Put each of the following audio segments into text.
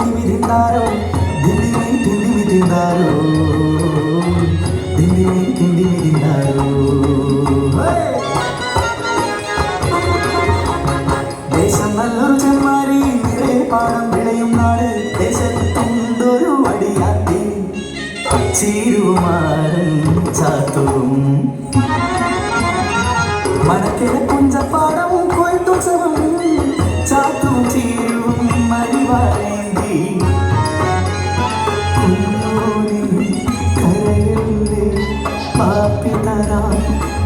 తిండిమి తిందారో దిండిమి తిండిమి తిందారో దిండిమి తిండిమి తిందారో ദേശം നല്ലൊരു ചെമ്മാരി നിറയെ പാടം വിളയും നാട് ദേശത്തുണ്ടൊരു വടിയാത്തി ചീരുമാരൻ ചാത്തും മനക്കിലെ പുഞ്ചപ്പാടവും കൊയ്ത്തുത്സവം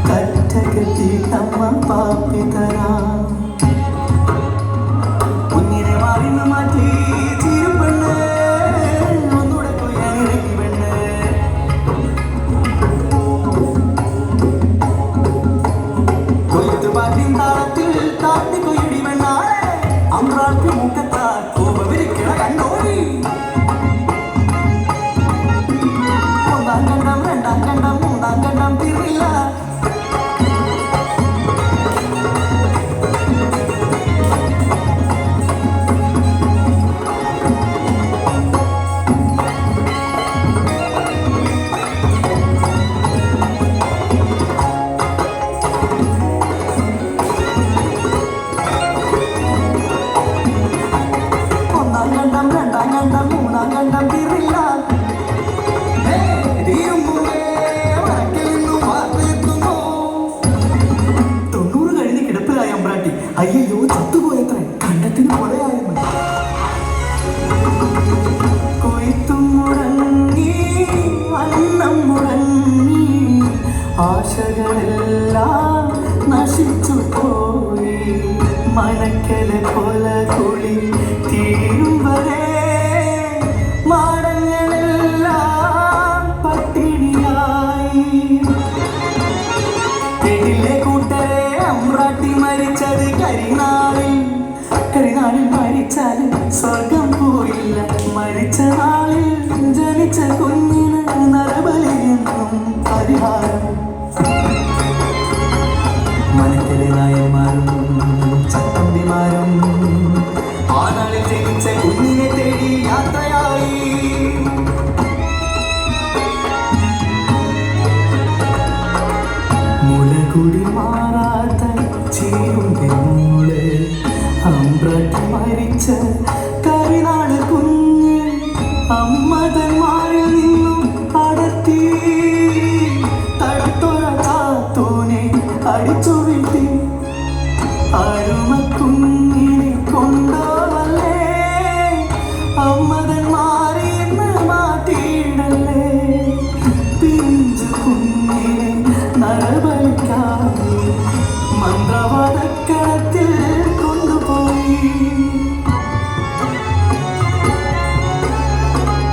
കറ്റകെട്ടി അമ്മ പാപ്പി തരാം കുഞ്ഞിനെ മാറിന്ന് മാറ്റി ആശകളെല്ലാം നശിച്ചു പോയി. മനക്കലെ പോലെ കുളി തീരും വരെ. മാടങ്ങളെല്ലാം പട്ടിണിയായി. തെടിലെ കൂട്ടരെ അമ്രാട്ടി മരിച്ചത് കരിനാളിൽ. കരിനാളിൽ മരിച്ചാൽ സ്വർഗം പോയില്ല. മരിച്ച നാളിൽ ജനിച്ച കുഞ്ഞിന്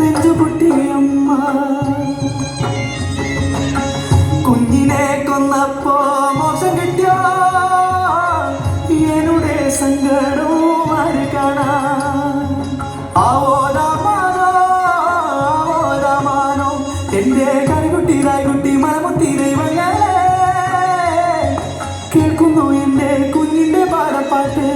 നെഞ്ചുപൊട്ടിയമ്മ കുഞ്ഞിനെ കൊന്നപ്പോ മോശം കിട്ടിയ? എനുടെ സങ്കടവും അരുകണ ആവോ രാമാനോ രാമാനോ എന്റെ കറികുട്ടി രായ്കുട്ടി മലമുത്തി ദൈവങ്ങളെ. കേൾക്കുന്നു എന്റെ കുഞ്ഞിന്റെ പാടപ്പാട്ട്.